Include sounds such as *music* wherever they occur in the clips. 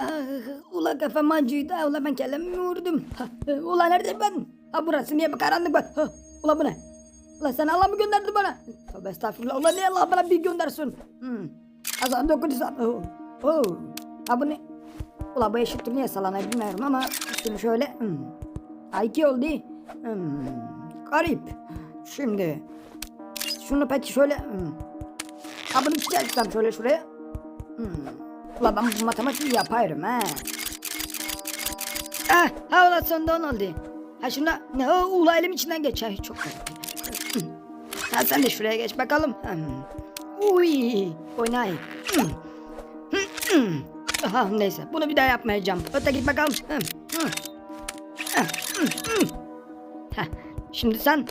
Ah, ula kafam acıydı. Ula ben kellemi vurdum. Ha, e, ula nerede ben? Ha burası niye karanlık bak. Ha, ula bu ne? Ula sen Allah mı gönderdi bana? Tövbe estağfurullah. Ula niye Allah bana bir göndersin? Hmm. Azam dokunursam. Oh. Oh. Ha bu ne? Ula bu eşittir niye sallanıyor bilmiyorum ama şimdi şöyle. Hmm. Ha iki oldu. Hmm. Garip. Şimdi. Şunu peki şöyle. Hmm. Ha bunu çeksem şöyle şuraya. Hmm. Ula ben bu matematiği yaparım ha. Ah, ha ula sonunda on oldu. Ha şuna ne o ula elim içinden geç. Ay çok garip. Ha sen de şuraya geç bakalım. Hmm. Uy, oynay. Hmm. Hmm. Aha neyse bunu bir daha yapmayacağım. Öte git bakalım. Hmm. Ah. Heh, Şimdi sen.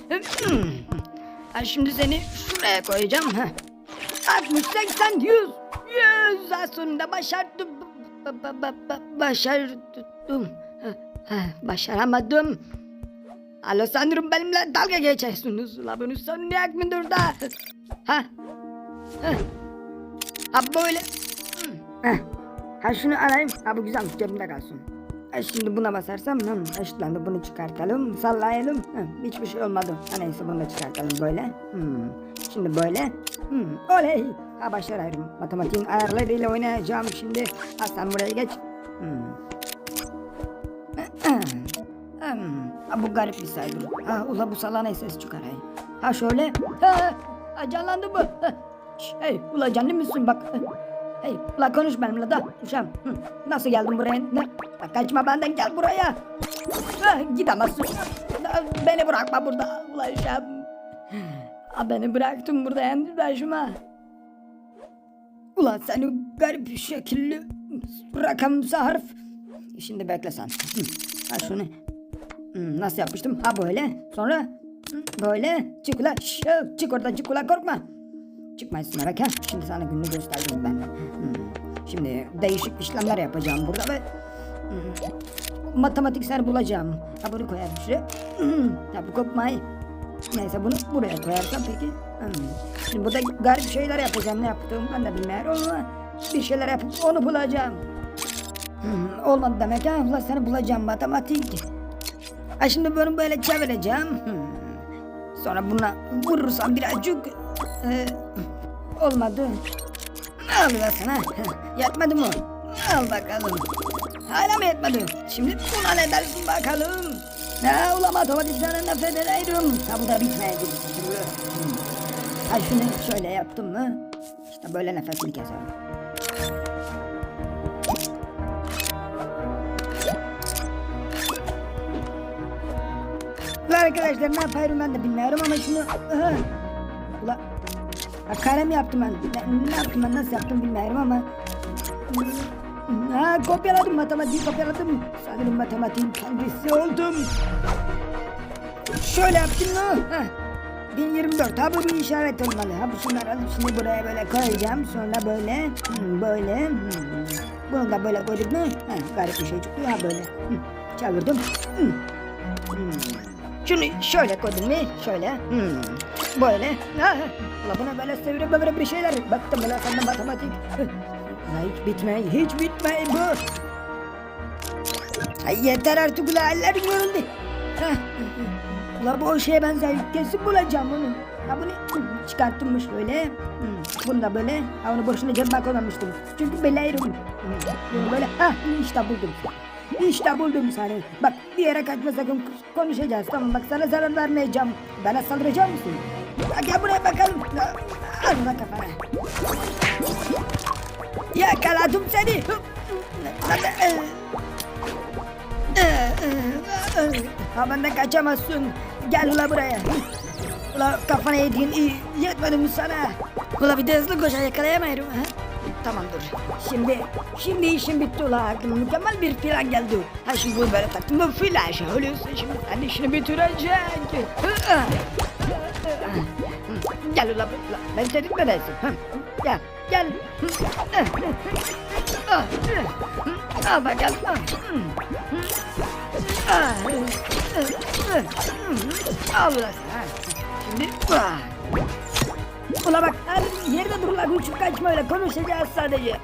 Ha şimdi seni şuraya koyacağım. Heh. 60, 80, 100. 100 Ha, sonunda başardım. Ba- ba- ba- ba- başardım. Başaramadım. Alo sanırım benimle dalga geçiyorsunuz. La bunu sonlayak mıdır da? Ha? Ha, ha böyle. Ha. ha şunu alayım. Ha bu güzel cebimde kalsın. Ha, şimdi buna basarsam hı, eşitlendi bunu çıkartalım sallayalım hı, hiçbir şey olmadı ha, neyse bunu da çıkartalım böyle hı. şimdi böyle hı, oley ha başlarım matematiğin ayarlarıyla oynayacağım şimdi sen buraya geç hı. Ha, bu garip bir saydır. Ha, ula bu salana ses çıkarayım. Ha şöyle. Ha, canlandı bu. Hey ula canlı mısın bak. Hey ula konuş benimle da. Uşam. Nasıl geldin buraya? Ne? La, kaçma benden gel buraya. Ha, gidemezsin. La, Beni bırakma burada. Ula uşam. Ha, beni bıraktın burada hem başıma. Ulan seni garip şekilli rakamsal harf. Şimdi bekle sen. Ha şunu. Nasıl yapmıştım? Ha böyle. Sonra böyle. Çık ulan. Çık oradan çık ulan korkma. Çıkmazsın merak ha. Şimdi sana gününü göstereceğim ben. Hı, Şimdi değişik işlemler yapacağım burada ve hı, matematiksel bulacağım. Ha bunu koyarım şuraya. Hı, Tabi kopmayı. Neyse bunu buraya koyarsam peki. Hmm. Şimdi burada garip şeyler yapacağım. Ne yaptığımı ben de bilmiyorum ama bir şeyler yapıp onu bulacağım. Hmm, olmadı demek ha. Ulan seni bulacağım matematik. Ha şimdi bunu böyle çevireceğim. Hmm. Sonra buna vurursam birazcık e, olmadı. Al be sana. Heh, Yetmedi? Al bakalım. Hala mı yetmedi? Şimdi buna ne dersin bakalım? Ne ulan matematikten nefret ederim. Ha bu da bitmedi. Hmm. Ha şunu şöyle yaptım mı? İşte böyle nefesini keserim. Ulan arkadaşlar ne yapıyorum ben de bilmiyorum ama şunu... Ulan... Ha, kalem yaptım ben. Ne, ne yaptım ben nasıl yaptım bilmiyorum ama... Ha kopyaladım matematiği kopyaladım. Sanırım matematiğin kendisi oldum. Şöyle yaptım? Ha. 1024 ha bu bir işaret olmalı. Ha bu şunları alıp şimdi buraya böyle koyacağım. Sonra böyle, böyle. Bunu da böyle koyduk mu? Ha, garip bir şey çıkıyor. Ha böyle. Hmm. Şunu şöyle koydum mu? Şöyle. Hmm. Böyle. Ha. Ulan buna böyle sevirip böyle bir şeyler. Baktım böyle senden matematik. Ulan hiç bitmeyi, hiç bitmeyi bu. Ay yeter artık ulan ellerim yoruldu. Ulan bu o şeye benzer kesin bulacağım onu. Ha bunu çıkarttım mı şöyle. Hmm. Bunu da böyle. Ha onu boşuna cebime koymamıştım. Çünkü biliyorum. Hmm. Bunu böyle. Ha işte buldum. İşte buldum seni. Bak bir yere kaçma sakın konuşacağız. Tamam bak sana zarar vermeyeceğim. Bana saldıracak mısın? Ha, gel buraya bakalım. Al bak kafana. Yakaladım seni. Ha benden kaçamazsın. Gel ula buraya. Ula kafana yediğin iyi. Yetmedi mi sana? Ula bir de hızlı koşa yakalayamıyorum. Ha? Tamam dur. Şimdi, şimdi işim bitti ula. Mükemmel bir plan geldi. Ha şimdi bunu böyle taktım. Bu flash. Öyleyse şimdi sen işini bitirecek. Gel ula, ula. Ben seni neredesin? Ha, Gel, gel. Al bakalım. Al ha. Şimdi Ula bak yerde dur la uçup kaçma öyle konuşacağız sadece.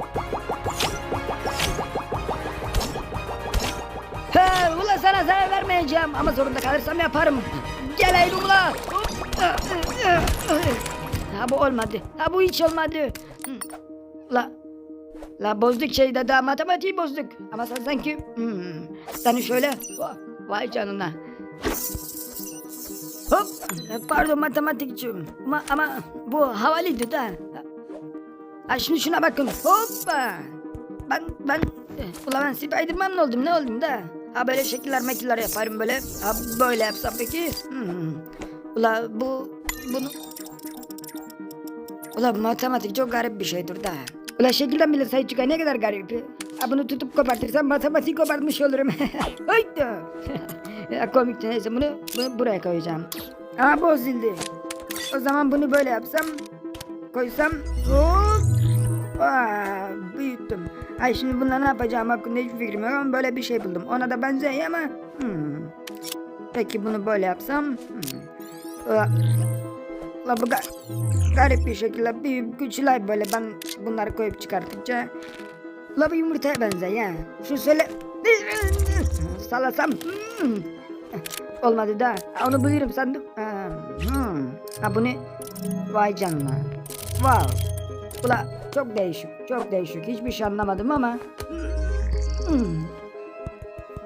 Ha, ula sana zarar vermeyeceğim ama zorunda kalırsam yaparım. Gel Eylül ula. Ha bu olmadı. Ha bu hiç olmadı. Hı. La La bozduk şeyde daha matematiği bozduk. Ama sen sanki hmm, seni şöyle Va- vay canına. Hop pardon matematikçim ama, ama bu havalıydı da. Ha şimdi şuna bakın hoppa. Ben ben ulan ben Spiderman oldum ne oldum da. Ha böyle şekiller mekiller yaparım böyle. Ha böyle yapsam peki. Hmm. Ula bu bunu Ula matematik çok garip bir şeydir da. Ula şekilden bile sayı çıkar ne kadar garip. Ha bunu tutup kopartırsam matematik kopartmış olurum. *laughs* Hayda. *laughs* ya komik neyse bunu, bunu buraya koyacağım. Ama bozuldu. O zaman bunu böyle yapsam koysam hop. Aa, büyüttüm. Ay şimdi bununla ne yapacağım hakkında hiçbir fikrim yok ama böyle bir şey buldum. Ona da benziyor ama. Hmm. Peki bunu böyle yapsam. Hmm. La bu ga- garip bir şekilde büyük güçler böyle ben bunları koyup çıkarttıkça La bu yumurtaya benzer ya. Şu söyle salasam hmm. olmadı da onu bulurum sandım. Ha, hmm. bunu vay canına. Wow. Ula çok değişik çok değişik hiçbir şey anlamadım ama hmm.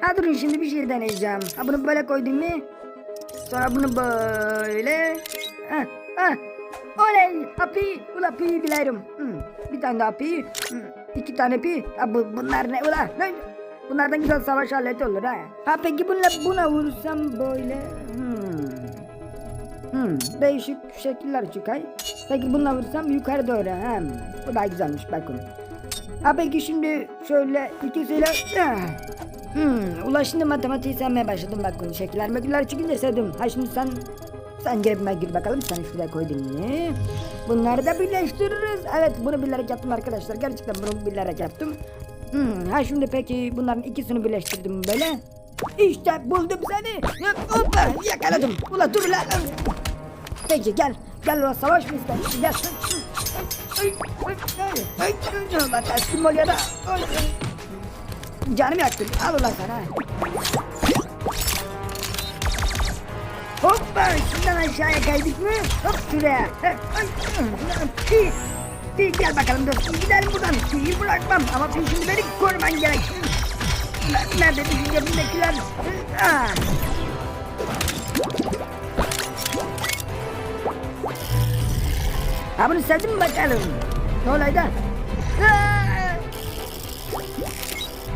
Ha durun şimdi bir şey deneyeceğim. Ha bunu böyle koydum mu? Sonra bunu böyle Ha, ha. Oley! Ha pi! Ula pi bilirim. Hmm. Bir tane daha pi. Hmm. İki tane pi. Ha bu, bunlar ne ula? Ne? Bunlardan güzel savaş aleti olur ha. Ha peki bununla buna vursam böyle. Hmm. Hmm. Değişik şekiller çıkar. Peki bununla vursam yukarı doğru. Ha. Bu da güzelmiş bakın. Ha peki şimdi şöyle ikisiyle. Ah. Hmm. Ula şimdi matematiği sevmeye başladım bakın. Şekiller mekiller çıkınca sevdim. Ha şimdi sen sen cebime gir bakalım. Sen şuraya koydun mu? Bunları da birleştiririz. Evet bunu bilerek yaptım arkadaşlar. Gerçekten bunu bilerek yaptım. Hmm, ha şimdi peki bunların ikisini birleştirdim böyle. İşte buldum seni. Hoppa yakaladım. Ula dur la. Peki gel. Gel ulan savaş mı istersin? Gel. Ay, ay, ay, ay, ay, Ulan teslim ol ya da. Ay, ay. Canımı yaktın. Al ulan sana. Hoppa şuradan aşağıya kaydık mı? Hop şuraya. Gel bakalım dostum gidelim buradan. Pi'yi bırakmam ama pi şimdi beni koruman gerek. Ne- Nerede bizim cebimdekiler? Ah. Ha bunu sevdin mi bakalım? Ne olaydı? Ah.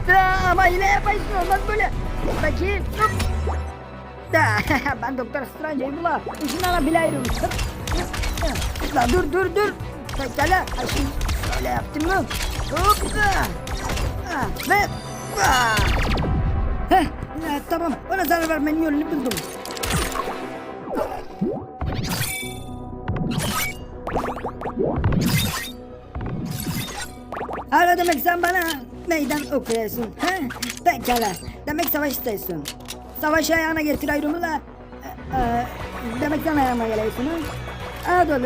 Ah, Ama yine yaparsın olmaz böyle. Bakayım. Hop. *laughs* Ben Doktor Strange'yim ula. İşini alabilirim. La dur dur dur. Pekala. Ha, şimdi yaptım mı? Hop ve. Heh, tamam. Ona zarar vermenin yolunu buldum. Hala demek sen bana meydan okuyorsun. He? Pekala. Demek savaş istiyorsun. Savaşı ayağına getir ayrımı da. Ee, e, demek sen ayağıma geliyorsun ha? Ha dolu. *laughs*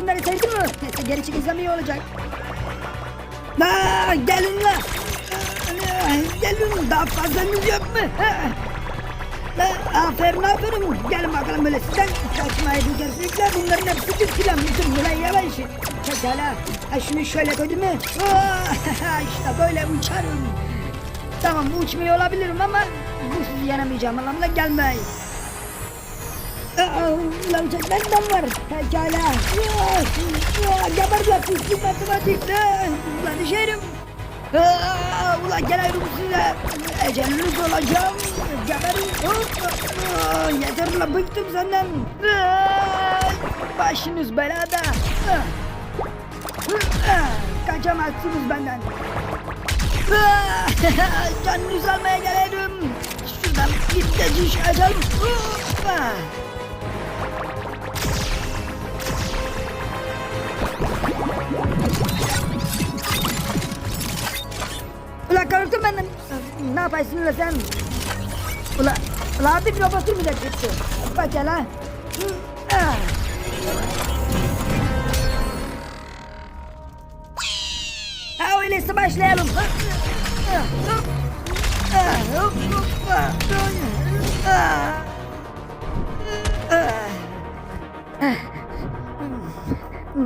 Bunları sevdin mi? Geri çekilsem iyi olacak. La gelin la. Gelin daha fazlanız yok mu? La, aferin aferin. Gelin bakalım böyle sizden kaçmayı bu kesinlikle. Bunların hepsi bir. Bütün bunlar yavaş. Pekala. Ha şunu şöyle koydum mu? *laughs* işte böyle uçarım. Tamam uçmuyor olabilirim ama bu sizi yenemeyeceğim anlamına gelmeyin. Ulan uçak benden var. Pekala. Ya, ya, Geber la pislik matematik. Aa, Ulan düşerim. Aa, Ulan gel ayrım size. Eceliniz olacağım. Geberin. Aa, Yeter la bıktım senden. Başınız belada. Kaçamazsınız benden. Aa, *laughs* Canınızı almaya gelirim. Şuradan bir de açalım. Ula korktum benden. Ne yaparsın ula sen? Ula, ula artık robotu mu da çıktı? Bak hele. Hı, ah. Ha Nasıl başlayalım?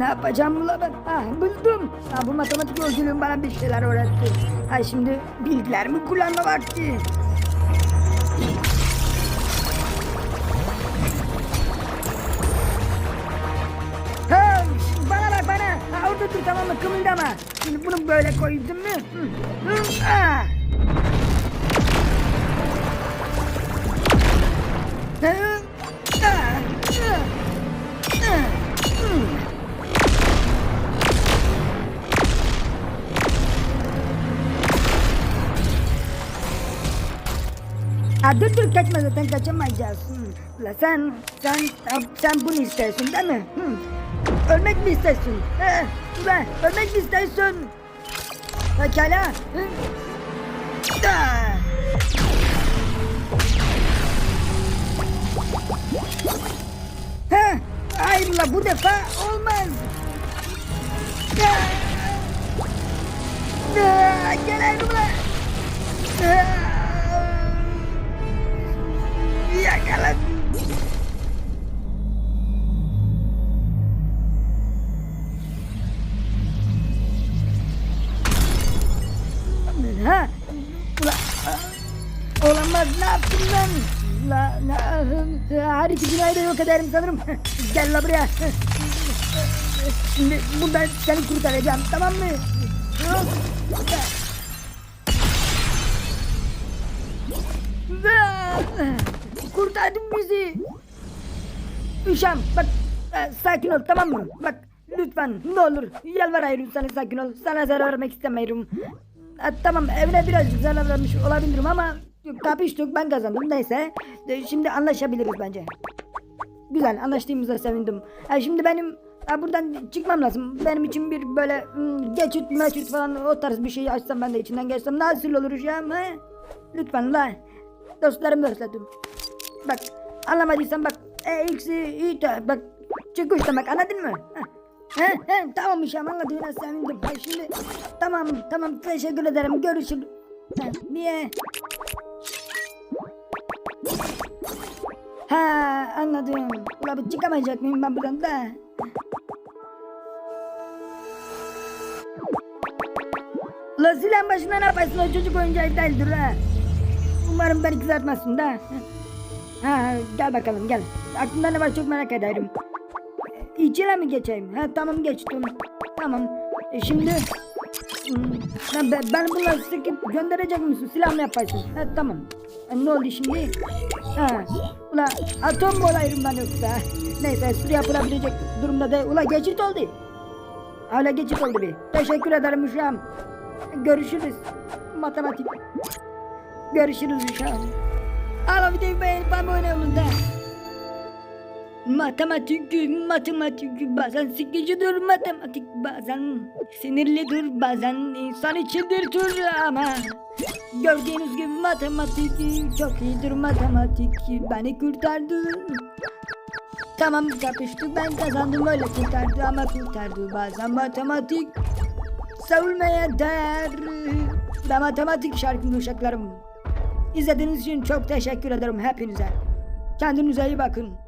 Ne yapacağım bula ben? Ha, buldum. Ha, bu matematik yolculuğum bana bir şeyler öğretti. Ha, şimdi bilgilerimi kullanma vakti. Ha, bana bak bana. Ha, orada dur tamam mı? Kımıldama. Şimdi bunu böyle koydum mu? Hı, hı, ah. Hı, Ha dur kaçma zaten kaçamayacağız. Hı. La sen, sen, sen bunu istersin değil mi? Hı. Ölmek mi istersin? He, ulan ölmek mi istersin? Pekala. He, hayır ula bu defa olmaz. Ah, Gel hayır ula. Yok ederim sanırım. *laughs* Gel la buraya. Şimdi buradan seni kurtaracağım tamam mı? Kurtardın bizi. Üşem bak e, sakin ol tamam mı? Bak lütfen ne olur yalvarıyorum sana sakin ol. Sana zarar vermek istemiyorum. E, tamam evine birazcık zarar vermiş olabilirim ama kapıştık ben kazandım neyse. E, şimdi anlaşabiliriz bence. Güzel anlaştığımıza sevindim. E, şimdi benim e, buradan çıkmam lazım. Benim için bir böyle hmm, geçit meçit falan o tarz bir şey açsam ben de içinden geçsem nasıl olur ya? He? Lütfen la. Dostlarımı özledim. Bak anlamadıysan bak e, iyi de bak çıkış demek anladın mı? He, he, he, tamam Uşam anladığına sevindim. Ha, şimdi tamam tamam teşekkür ederim görüşürüz. Niye? Ha anladım. Ula bu çıkamayacak mıyım ben buradan da? Ula silah başında ne yaparsın o çocuk oyuncağı değildir ha. Umarım beni kızartmazsın da. Ha, gel bakalım gel. Aklımda ne var çok merak ederim. İçine mi geçeyim? Ha tamam geçtim. Tamam. E şimdi Hmm, ben, ben, ben bunları sıkıp gönderecek misin? Silah mı yaparsın? Ha tamam. Ha, ne oldu şimdi? Ha. Ula atom mu olayım ben yoksa? Neyse espri yapılabilecek durumda değil. Ula geçit oldu. Hala geçit oldu bir. Teşekkür ederim uşağım. Görüşürüz. Matematik. Görüşürüz uşağım. Ama bir de beğenip abone olun da. Matematik, matematik bazen sıkıcıdır matematik bazen sinirlidir bazen insan içindir tür ama gördüğünüz gibi matematik çok iyidir matematik beni kurtardı. Tamam kapıştık ben kazandım öyle kurtardı ama kurtardı bazen matematik savunmaya değer ve matematik şarkımda uşaklarım. İzlediğiniz için çok teşekkür ederim hepinize. Kendinize iyi bakın.